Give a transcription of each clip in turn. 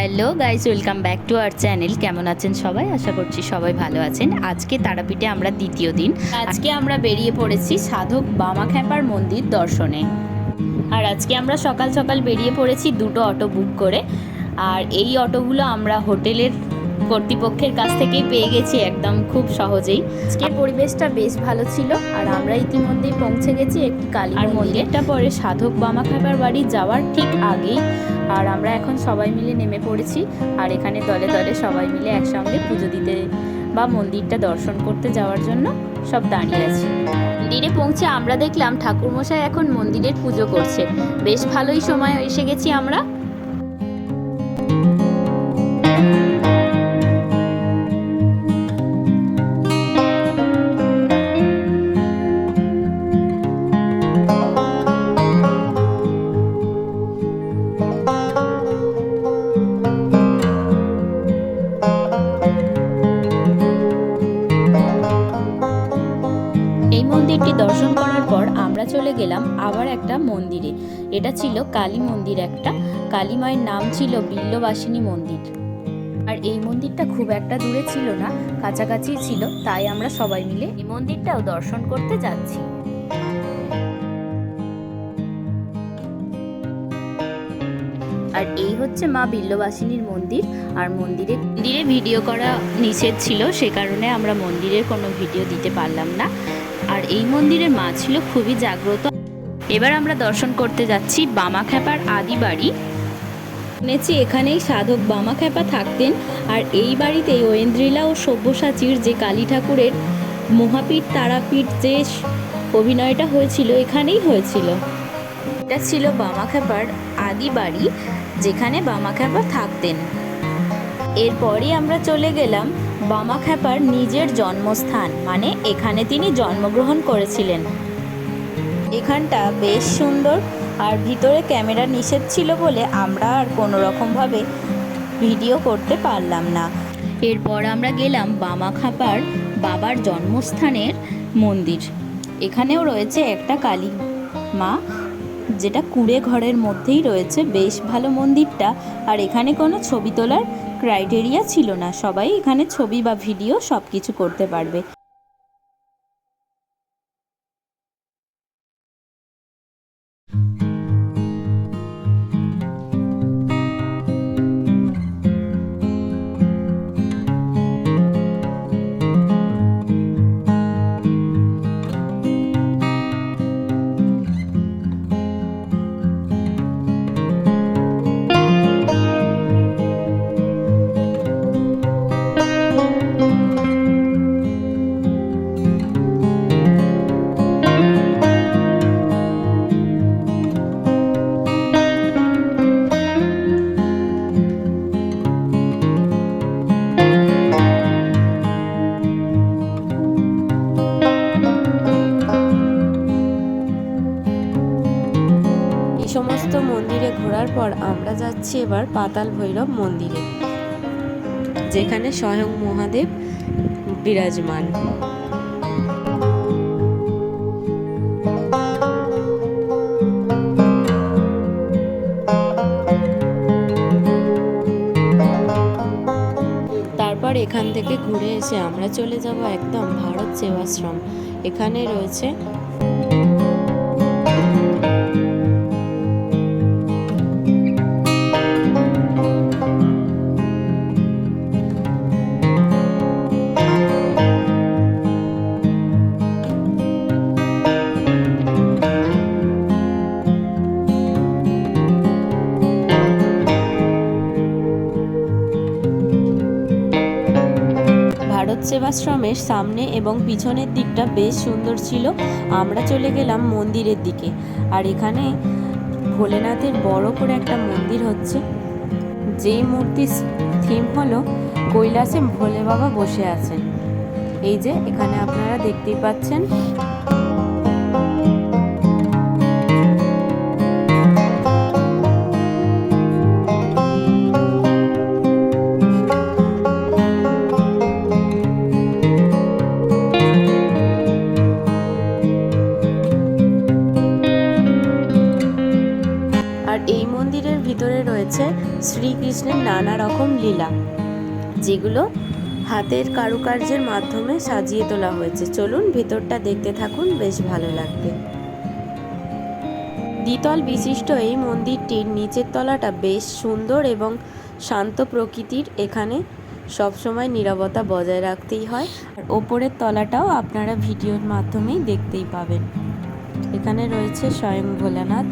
Hello guys welcome back to our channel. কেমন আছেন সবাই? আশা করছি সবাই ভালো আছেন। আজকে তারাপীঠে আমরা দ্বিতীয় দিন। আজকে আমরা বেরিয়ে পড়েছি সাধক বামাখ্যাপার মন্দির দর্শনে। আর আজকে আমরা সকাল সকাল বেরিয়ে পড়েছি দুটো অটো বুক করে। আর এই অটোগুলো আমরা হোটেলের কর্তৃপক্ষের কাছ থেকেই পেয়ে গেছি একদম খুব সহজেই। আজকে পরিবেশটা বেশ ভালো ছিল আর আমরা ইতিমধ্যেই পৌঁছে গেছি একটি কালী আর মন্দিরটা পরে সাধক বামাখ্যাপার বাড়ি যাওয়ার ঠিক আগেই। আর আমরা এখন সবাই মিলে নেমে পড়েছি আর এখানে দলে দলে সবাই মিলে একসঙ্গে পুজো দিতে বা মন্দিরটা দর্শন করতে যাওয়ার জন্য সব দাঁড়িয়ে আছি। মন্দিরে পৌঁছে আমরা দেখলাম ঠাকুরমশাই এখন মন্দিরের পুজো করছে। বেশ ভালোই সময় এসে গেছি আমরা। মন্দিরটি দর্শন করার পর আমরা চলে গেলাম আবার একটা মন্দিরে। এটা ছিল কালী মন্দির একটা। কালী মায়ের নাম ছিল বিল্লবাসিনী মন্দির। আর এই মন্দিরটা খুব একটা দূরে ছিল না, কাছাকাছি ছিল, তাই আমরা সবাই মিলে এই মন্দিরটাও দর্শন করতে যাচ্ছি। আর এই হচ্ছে মা বিল্লবাসিনীর মন্দির। আর মন্দিরে মন্দিরে ভিডিও করা নিষেধ ছিল, সে কারণে আমরা মন্দিরের কোনো ভিডিও দিতে পারলাম না। আর এই মন্দিরের মা ছিল খুবই জাগ্রত। এবার আমরা দর্শন করতে যাচ্ছি বামাখ্যাপার আদি বাড়ি। শুনেছি এখানেই সাধক বামাখ্যাপা থাকতেন, আর এই বাড়িতেই ঐন্দ্রিলা ও সব্যসাচীর যে কালী ঠাকুরের মহাপীঠ, তারাপীঠ যে অভিনয়টা হয়েছিল, এখানেই হয়েছিল। এটা ছিল বামাখ্যাপার আদি বাড়ি, যেখানে বামাখ্যাপা থাকতেন। এরপরই আমরা চলে গেলাম বামাখ্যাপার নিজের জন্মস্থান মানে এখানে তিনি জন্মগ্রহণ করেছিলেন। এখানটা বেশ সুন্দর আর ভিতরে ক্যামেরা নিষেধ ছিল বলে আমরা আর কোনো রকমভাবে ভিডিও করতে পারলাম না। এরপর আমরা গেলাম বামাখাপার বাবার জন্মস্থানের মন্দির। এখানেও রয়েছে একটা কালী মা, যেটা কুড়ে ঘরের মধ্যেই রয়েছে। বেশ ভালো মন্দিরটা। আর এখানে কোনো ছবি তোলার ক্রাইটেরিয়া ছিল না। সবাই এখানে ছবি বা ভিডিও সব কিছু করতে পারবে। যাচ্ছি এবার পাতাল ভৈরব মন্দিরে, যেখানে স্বয়ং মহাদেব বিরাজমান। তারপর এখান থেকে ঘুরে এসে আমরা চলে যাব একদম ভারত সেবাশ্রম। এখানে রয়েছে সেবাশ্রমের সামনে এবং পিছনের দিকটা বেশ সুন্দর ছিল। আমরা চলে গেলাম মন্দিরের দিকে। আর এখানে ভোলেনাথের বড় করে একটা মন্দির হচ্ছে। যেই মূর্তির থিম হলো কৈলাসে ভোলে বাবা বসে আছেন। এই যে এখানে আপনারা দেখতেই পাচ্ছেন যেগুলো হাতের কারুকার্যের মাধ্যমে সাজিয়ে তোলা হয়েছে। চলুন ভেতরটা দেখতে থাকুন, বেশ ভালো লাগবে। দ্বিতল বিশিষ্ট এই মন্দিরটির নিচের তলাটা বেশ সুন্দর এবং শান্ত প্রকৃতির। এখানে সবসময় নীরবতা বজায় রাখতেই হয়। আর ওপরের তলাটাও আপনারা ভিডিওর মাধ্যমেই দেখতেই পাবেন। এখানে রয়েছে স্বয়ং ভোলানাথ।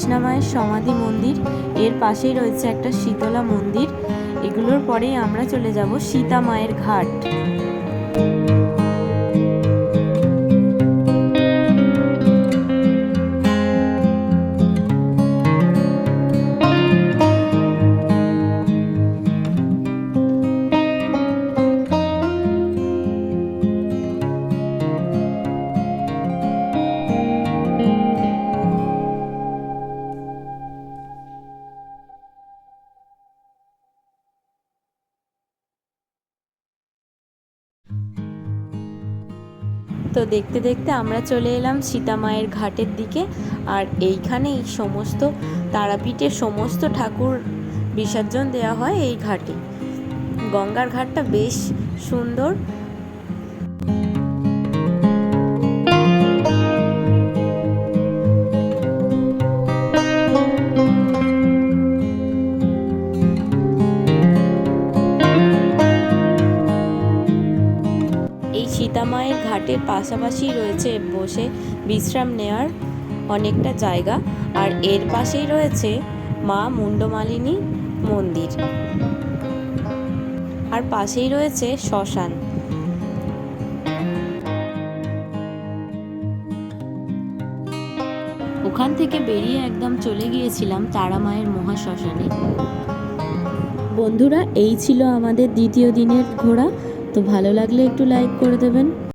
কৃষ্ণা মায়ের সমাধি মন্দির। এর পাশেই রয়েছে একটা শীতলা মন্দির। এগুলোর পরেই আমরা চলে যাব সীতা মায়ের ঘাট। তো দেখতে দেখতে আমরা চলে এলাম সীতা মায়ের ঘাটের দিকে। আর এইখানেই সমস্ত তারাপীঠের সমস্ত ঠাকুর বিসর্জন দেওয়া হয় এই ঘাটে। গঙ্গার ঘাটটা বেশ সুন্দর। পাশাপাশি রয়েছে বসে বিশ্রাম নেওয়ার অনেকটা জায়গা। আর এর পাশেই রয়েছে মা মুন্ডমালিনী মন্দির। আর পাশেই রয়েছে শ্মশান। ওখান থেকে বেরিয়ে একদম চলে গিয়েছিলাম তারা মায়ের মহাশ্মশানে বন্ধুরা, এই ছিল আমাদের দ্বিতীয় দিনের ঘোরা। তো ভালো লাগলে একটু লাইক করে দেবেন।